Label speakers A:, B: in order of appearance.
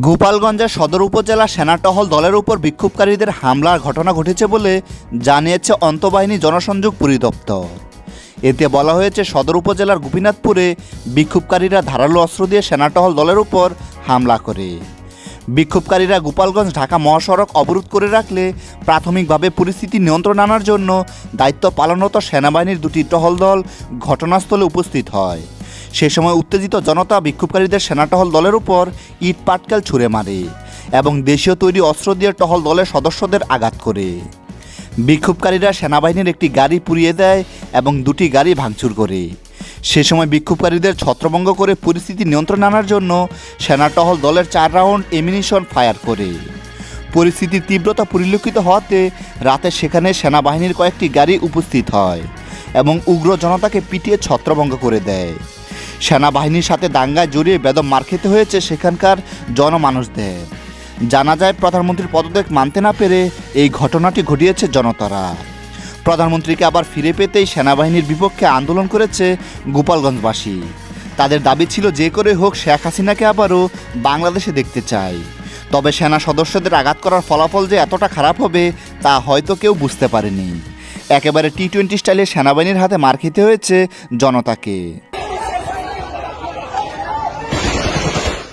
A: গোপালগঞ্জের সদর উপজেলা সেনাটহল দলের উপর বিক্ষোভকারীদের হামলার ঘটনা ঘটেছে বলে জানিয়েছে অন্তবাহিনী জনসংযোগ পরিদপ্তর। এতে বলা হয়েছে, সদর উপজেলার গোপীনাথপুরে বিক্ষোভকারীরা ধারালো অস্ত্র দিয়ে সেনাটহল দলের উপর হামলা করে। বিক্ষোভকারীরা গোপালগঞ্জ ঢাকা মহাসড়ক অবরোধ করে রাখলে প্রাথমিকভাবে পরিস্থিতি নিয়ন্ত্রণ আনার জন্য দায়িত্ব পালনরত সেনাবাহিনীর দুটি টহল দল ঘটনাস্থলে উপস্থিত হয়। সে সময় উত্তেজিত জনতা বিক্ষোভকারীদের সেনাটহল দলের উপর ইট পাটকেল ছুঁড়ে মারে এবং দেশীয় তৈরি অস্ত্র দিয়ে টহল দলের সদস্যদের আঘাত করে। বিক্ষোভকারীরা সেনাবাহিনীর একটি গাড়ি পুড়িয়ে দেয় এবং দুটি গাড়ি ভাঙচুর করে। সে সময় বিক্ষোভকারীদের ছত্রভঙ্গ করে পরিস্থিতি নিয়ন্ত্রণ আনার জন্য সেনাটহল দলের চার রাউন্ড এমিনিশন ফায়ার করে। পরিস্থিতির তীব্রতা পরিলক্ষিত হওয়াতে রাতে সেখানে সেনাবাহিনীর কয়েকটি গাড়ি উপস্থিত হয় এবং উগ্র জনতাকে পিটিয়ে ছত্রভঙ্গ করে দেয়। সেনাবাহিনীর সাথে দাঙ্গায় জড়িয়ে বেদম মার খেতে হয়েছে সেখানকার জনমানুষদের। জানা যায়, প্রধানমন্ত্রীর পদত্যাগ মানতে না পেরে এই ঘটনাটি ঘটিয়েছে জনতারা। প্রধানমন্ত্রীকে আবার ফিরে পেতেই সেনাবাহিনীর বিপক্ষে আন্দোলন করেছে গোপালগঞ্জবাসী। তাদের দাবি ছিল যে করে হোক, শেখ হাসিনাকে আবারও বাংলাদেশে দেখতে চাই। তবে সেনা সদস্যদের আঘাত করার ফলাফল যে এতটা খারাপ হবে, তা হয়তো কেউ বুঝতে পারেনি। একেবারে টি টোয়েন্টি স্টাইলে সেনাবাহিনীর হাতে মার খেতে হয়েছে জনতাকে।